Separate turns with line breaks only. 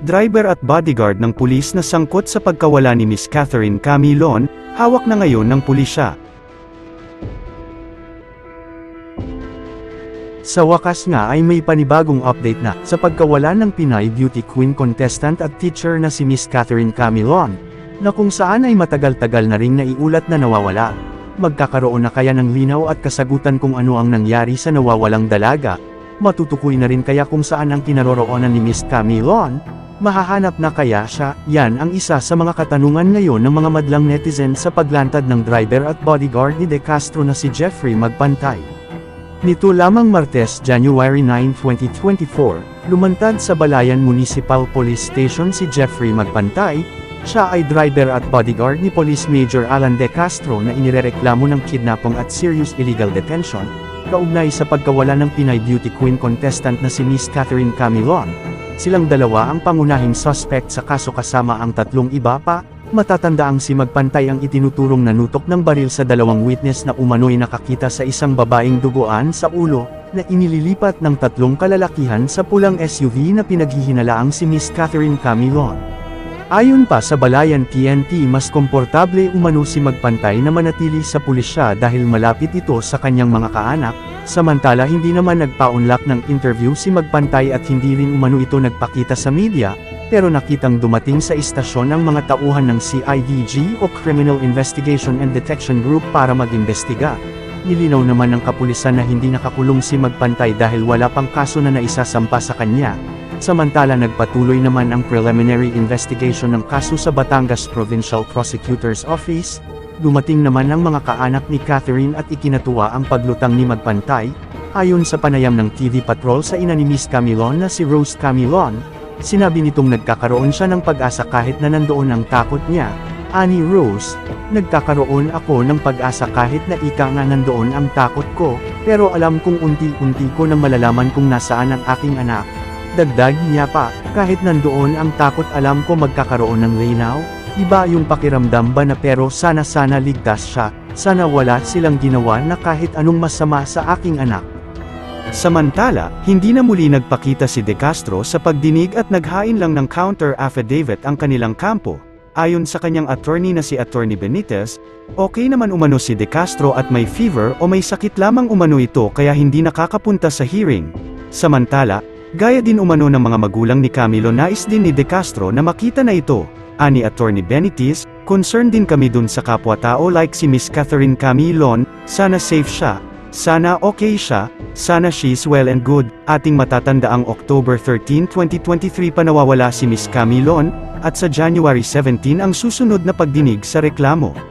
driver at bodyguard ng pulis na sangkot sa pagkawala ni Miss Catherine Camilon, hawak na ngayon ng pulisya.
Sa wakas nga ay may panibagong update na sa pagkawala ng Pinay Beauty Queen contestant at teacher na si Miss Catherine Camilon, na kung saan ay matagal-tagal na ring naiulat na nawawala. Magkakaroon na kaya ng linaw at kasagutan kung ano ang nangyari sa nawawalang dalaga. Matutukoy na rin kaya kung saan ang kinaroroonan ni Miss Camilon, mahahanap na kaya siya, yan ang isa sa mga katanungan ngayon ng mga madlang netizen sa paglantad ng driver at bodyguard ni De Castro na si Jeffrey Magpantay. Nito lamang Martes, January 9, 2024, lumantad sa Balayan Municipal Police Station si Jeffrey Magpantay, siya ay driver at bodyguard ni Police Major Alan De Castro na inirereklamo ng kidnapping at serious illegal detention, kaugnay sa pagkawala ng Pinay Beauty Queen contestant na si Miss Catherine Camilon. Silang dalawa ang pangunahing suspect sa kaso kasama ang tatlong iba pa, Matatanda ang si Magpantay ang itinuturong nanutok ng baril sa dalawang witness na umano'y nakakita sa isang babaeng duguan sa ulo, na inililipat ng tatlong kalalakihan sa pulang SUV na pinaghihinalaang si Miss Catherine Camilon. Ayon pa sa Balayan PNP mas komportable umano si Magpantay na manatili sa pulisya dahil malapit ito sa kanyang mga kaanak, samantala hindi naman nagpaunlak ng interview si Magpantay at hindi rin umano ito nagpakita sa media, pero nakitang dumating sa istasyon ang mga tauhan ng CIDG o Criminal Investigation and Detection Group para mag-imbestiga. Nilinaw naman ng kapulisan na hindi nakakulong si Magpantay dahil wala pang kaso na naisasampa sa kanya. Samantala nagpatuloy naman ang preliminary investigation ng kaso sa Batangas Provincial Prosecutor's Office. Dumating naman ang mga kaanak ni Catherine at ikinatuwa ang paglutang ni Magpantay. Ayon sa panayam ng TV Patrol sa ina ni Miss Camilon na si Rose Camilon, Sinabi nitong nagkakaroon siya ng pag-asa kahit na nandoon ang takot niya. Ani Rose, nagkakaroon ako ng pag-asa kahit na ika nga nandoon ang takot ko, pero alam kong unti-unti ko nang malalaman kung nasaan ang aking anak. Dagdag niya pa, kahit nandoon ang takot alam ko magkakaroon ng linaw, iba yung pakiramdam ba na pero sana sana ligtas siya, sana wala silang ginawa na kahit anong masama sa aking anak.
Samantala, hindi na muli nagpakita si De Castro sa pagdinig at naghain lang ng counter affidavit ang kanilang kampo. Ayon sa kanyang attorney na si Attorney Benitez, okay naman umano si De Castro at may fever o may sakit lamang umano ito kaya hindi nakakapunta sa hearing. Samantala, gaya din umano ng mga magulang ni Camilo nais din ni De Castro na makita na ito. Ani Attorney Benitez, concerned din kami dun sa kapwa-tao like si Miss Catherine Camilon, sana safe siya, sana okay siya, sana she's well and good. Ating matatanda ang October 13, 2023 pa nawawala si Miss Camilon, at sa January 17 ang susunod na pagdinig sa reklamo.